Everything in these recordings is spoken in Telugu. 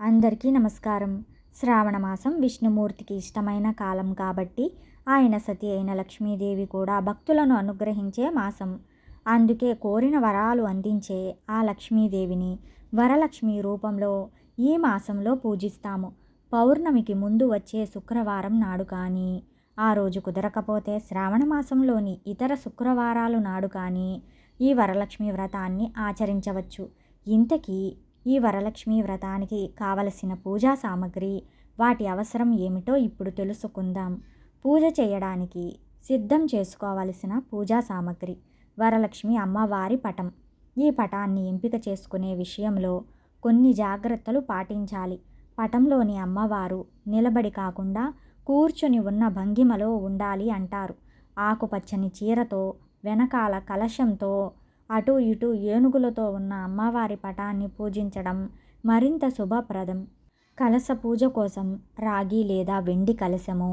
అందరికీ నమస్కారం. శ్రావణమాసం విష్ణుమూర్తికి ఇష్టమైన కాలం కాబట్టి ఆయన సతి అయిన లక్ష్మీదేవి కూడా భక్తులను అనుగ్రహించే మాసం. అందుకే కోరిన వరాలు అందించే ఆ లక్ష్మీదేవిని వరలక్ష్మి రూపంలో ఈ మాసంలో పూజిస్తాము. పౌర్ణమికి ముందు వచ్చే శుక్రవారం నాడు కానీ ఆ రోజు కుదరకపోతే శ్రావణ మాసంలోని ఇతర శుక్రవారాలు నాడు కానీ ఈ వరలక్ష్మి వ్రతాన్ని ఆచరించవచ్చు. ఇంతకీ ఈ వరలక్ష్మి వ్రతానికి కావలసిన పూజా సామాగ్రి వాటి అవసరం ఏమిటో ఇప్పుడు తెలుసుకుందాం. పూజ చేయడానికి సిద్ధం చేసుకోవలసిన పూజా సామాగ్రి వరలక్ష్మి అమ్మవారి పటం. ఈ పటాన్ని ఎంపిక చేసుకునే విషయంలో కొన్ని జాగ్రత్తలు పాటించాలి. పటంలోని అమ్మవారు నిలబడి కాకుండా కూర్చొని ఉన్న భంగిమలో ఉండాలి అంటారు. ఆకుపచ్చని చీరతో వెనకాల కలశంతో అటు ఇటు ఏనుగులతో ఉన్న అమ్మవారి పటాన్ని పూజించడం మరింత శుభప్రదం. కలశ పూజ కోసం రాగి లేదా వెండి కలశము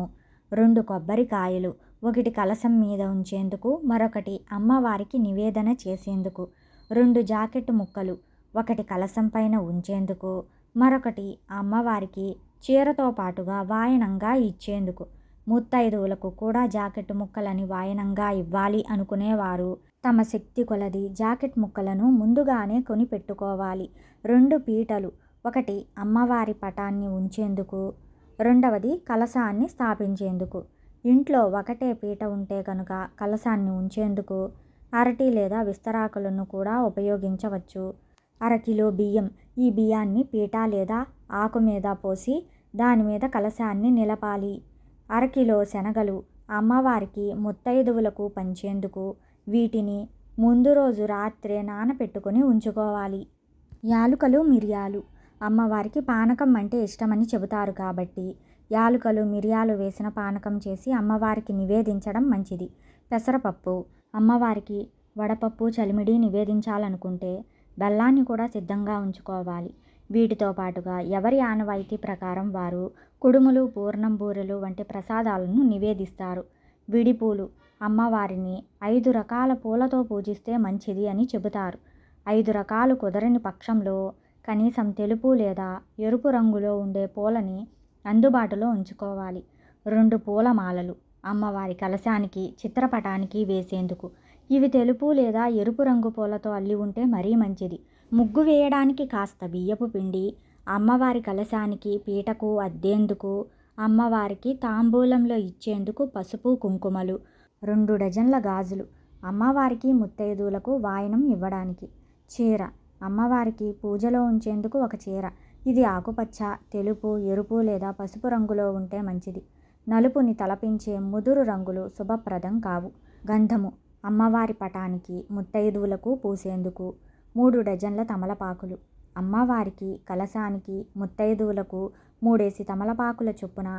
రెండు కొబ్బరికాయలు ఒకటి కలశం మీద ఉంచేందుకు మరొకటి అమ్మవారికి నివేదన చేసేందుకు రెండు జాకెట్ ముక్కలు ఒకటి కలశం పైన ఉంచేందుకు మరొకటి అమ్మవారికి చీరతో పాటుగా వాయనంగా ఇచ్చేందుకు. ముత్తైదువులకు కూడా జాకెట్ ముక్కలని వాయనంగా ఇవ్వాలి అనుకునేవారు. తమ శక్తి కొలది జాకెట్ ముక్కలను ముందుగానే కొని పెట్టుకోవాలి రెండు పీటలు. ఒకటి అమ్మవారి పటాన్ని ఉంచేందుకు రెండవది కలశాన్ని స్థాపించేందుకు. ఇంట్లో ఒకటే పీట ఉంటే కనుక కలశాన్ని ఉంచేందుకు అరటి లేదా విస్తరాకులను కూడా ఉపయోగించవచ్చు. అరకిలో బియ్యం. ఈ బియ్యాన్ని పీట లేదా ఆకు మీద పోసి దాని మీద కలశాన్ని నిలపాలి. అరకిలో శనగలు. అమ్మవారికి ముత్తైదువులకు పంచేందుకు వీటిని ముందు రోజు రాత్రే నానపెట్టుకొని ఉంచుకోవాలి. యాలుకలు మిరియాలు. అమ్మవారికి పానకం అంటే ఇష్టమని చెబుతారు కాబట్టి యాలుకలు మిరియాలు వేసిన పానకం చేసి అమ్మవారికి నివేదించడం మంచిది. పెసరపప్పు అమ్మవారికి వడపప్పు చలిమిడి నివేదించాలనుకుంటే బెల్లాన్ని కూడా సిద్ధంగా ఉంచుకోవాలి. వీటితో పాటుగా ఎవరి ఆనవాయితీ ప్రకారం వారు కుడుములు పూర్ణం బూరెలు వంటి ప్రసాదాలను నివేదిస్తారు. విడిపూలు. అమ్మవారిని ఐదు రకాల పూలతో పూజిస్తే మంచిది అని చెబుతారు. ఐదు రకాలు కుదరని పక్షంలో కనీసం తెలుపు లేదా ఎరుపు రంగులో ఉండే పూలని అందుబాటులో ఉంచుకోవాలి. రెండు పూల మాలలు. అమ్మవారి కలశానికి చిత్రపటానికి వేసేందుకు. ఇవి తెలుపు లేదా ఎరుపు రంగు పూలతో అల్లి ఉంటే మరీ మంచిది. ముగ్గు వేయడానికి కాస్త బియ్యపు పిండి అమ్మవారి కలశానికి పీటకు అద్దేందుకు అమ్మవారికి తాంబూలంలో ఇచ్చేందుకు పసుపు కుంకుమలు రెండు డజన్ల గాజులు అమ్మవారికి ముత్తైదువులకు వాయనం ఇవ్వడానికి చీర అమ్మవారికి పూజలో ఉంచేందుకు ఒక చీర. ఇది ఆకుపచ్చ తెలుపు ఎరుపు లేదా పసుపు రంగులో ఉంటే మంచిది. నలుపుని తలపించే ముదురు రంగులు శుభప్రదం కావు. గంధము అమ్మవారి పటానికి ముత్తైదువులకు పూసేందుకు మూడు డజన్ల తమలపాకులు అమ్మవారికి కలశానికి ముత్తైదువులకు మూడేసి తమలపాకుల చొప్పున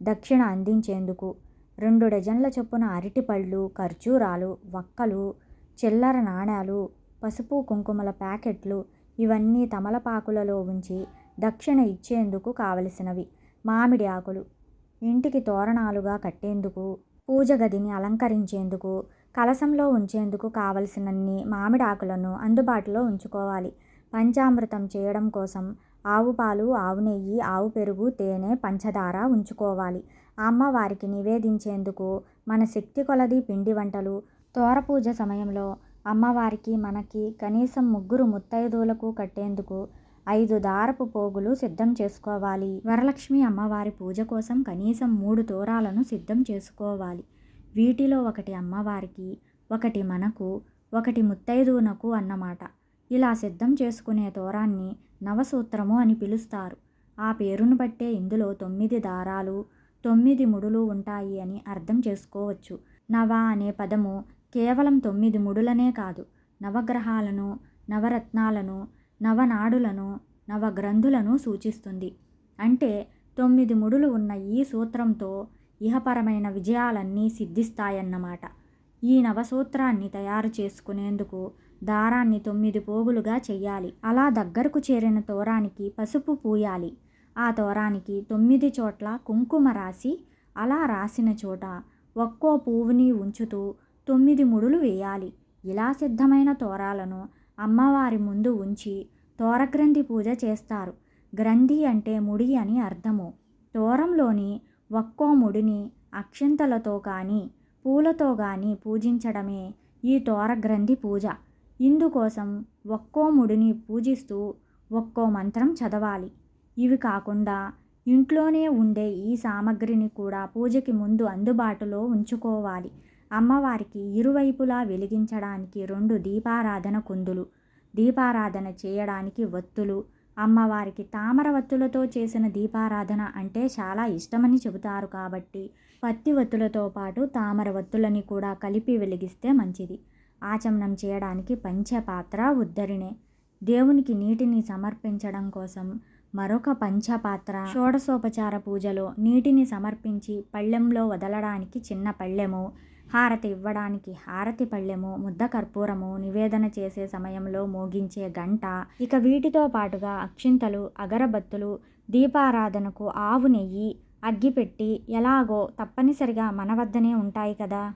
దక్షిణ అందించేందుకు రెండు డజన్ల చొప్పున అరటిపళ్ళు ఖర్జూరాలు వక్కలు చిల్లర నాణాలు పసుపు కుంకుమల ప్యాకెట్లు ఇవన్నీ తమలపాకులలో ఉంచి దక్షిణ ఇచ్చేందుకు కావలసినవి. మామిడి ఆకులు ఇంటికి తోరణాలుగా కట్టేందుకు పూజ గదిని అలంకరించేందుకు కలశంలో ఉంచేందుకు కావలసినన్ని మామిడి ఆకులను అందుబాటులో ఉంచుకోవాలి. పంచామృతం చేయడం కోసం ఆవు పాలు ఆవు నెయ్యి ఆవు పెరుగు తేనె పంచదార ఉంచుకోవాలి. అమ్మవారికి నివేదించేందుకు మన శక్తి కొలది పిండి వంటలు. తోరపూజ సమయంలో అమ్మవారికి మనకి కనీసం ముగ్గురు ముత్తైదువులకు కట్టేందుకు ఐదు దారపు పోగులు సిద్ధం చేసుకోవాలి. వరలక్ష్మి అమ్మవారి పూజ కోసం కనీసం మూడు తోరాలను సిద్ధం చేసుకోవాలి. వీటిలో ఒకటి అమ్మవారికి ఒకటి మనకు ఒకటి ముత్తైదువునకు అన్నమాట. ఇలా సిద్ధం చేసుకునే తోరాన్ని నవసూత్రము అని పిలుస్తారు. ఆ పేరును బట్టే ఇందులో తొమ్మిది దారాలు తొమ్మిది ముడులు ఉంటాయి అని అర్థం చేసుకోవచ్చు. నవ అనే పదము కేవలం తొమ్మిది ముడులనే కాదు. నవగ్రహాలను నవరత్నాలను నవనాడులను నవగ్రంథులను సూచిస్తుంది. అంటే తొమ్మిది ముడులు ఉన్న ఈ సూత్రంతో ఇహపరమైన విజయాలన్నీ సిద్ధిస్తాయన్నమాట. ఈ నవసూత్రాన్ని తయారు చేసుకునేందుకు దారాన్ని తొమ్మిది పోగులుగా చెయ్యాలి. అలా దగ్గరకు చేరిన తోరానికి పసుపు పూయాలి. ఆ తోరానికి తొమ్మిది చోట్ల కుంకుమ రాసి అలా రాసిన చోట ఒక్కో పువ్వుని ఉంచుతూ తొమ్మిది ముడులు వేయాలి. ఇలా సిద్ధమైన తోరాలను అమ్మవారి ముందు ఉంచి తోరగ్రంథి పూజ చేస్తారు. గ్రంథి అంటే ముడి అని అర్థము. తోరంలోని ఒక్కో ముడిని అక్షింతలతో కానీ పూలతో కానీ పూజించడమే ఈ తోరగ్రంథి పూజ. ఇందుకోసం ఒక్కో ముడిని పూజిస్తూ ఒక్కో మంత్రం చదవాలి. ఇవి కాకుండా ఇంట్లోనే ఉండే ఈ సామగ్రిని కూడా పూజకి ముందు అందుబాటులో ఉంచుకోవాలి. అమ్మవారికి ఇరువైపులా వెలిగించడానికి రెండు దీపారాధన కుందులు దీపారాధన చేయడానికి వత్తులు అమ్మవారికి తామర వత్తులతో చేసిన దీపారాధన అంటే చాలా ఇష్టమని చెబుతారు కాబట్టి పత్తి వత్తులతో పాటు తామర వత్తులని కూడా కలిపి వెలిగిస్తే మంచిది. ఆచమనం చేయడానికి పంచపాత్ర ఉద్ధరిణే. దేవునికి నీటిని సమర్పించడం కోసం మరొక పంచపాత్ర. షోడశోపచార పూజలో నీటిని సమర్పించి పళ్ళెంలో వదలడానికి చిన్న పళ్ళెము హారతి ఇవ్వడానికి హారతి పళ్ళెము ముద్ద కర్పూరము నివేదన చేసే సమయంలో మోగించే గంట. ఇక వీటితో పాటుగా అక్షింతలు అగరబత్తులు దీపారాధనకు ఆవు నెయ్యి అగ్గిపెట్టి ఎలాగో తప్పనిసరిగా మన వద్దనే ఉంటాయి కదా.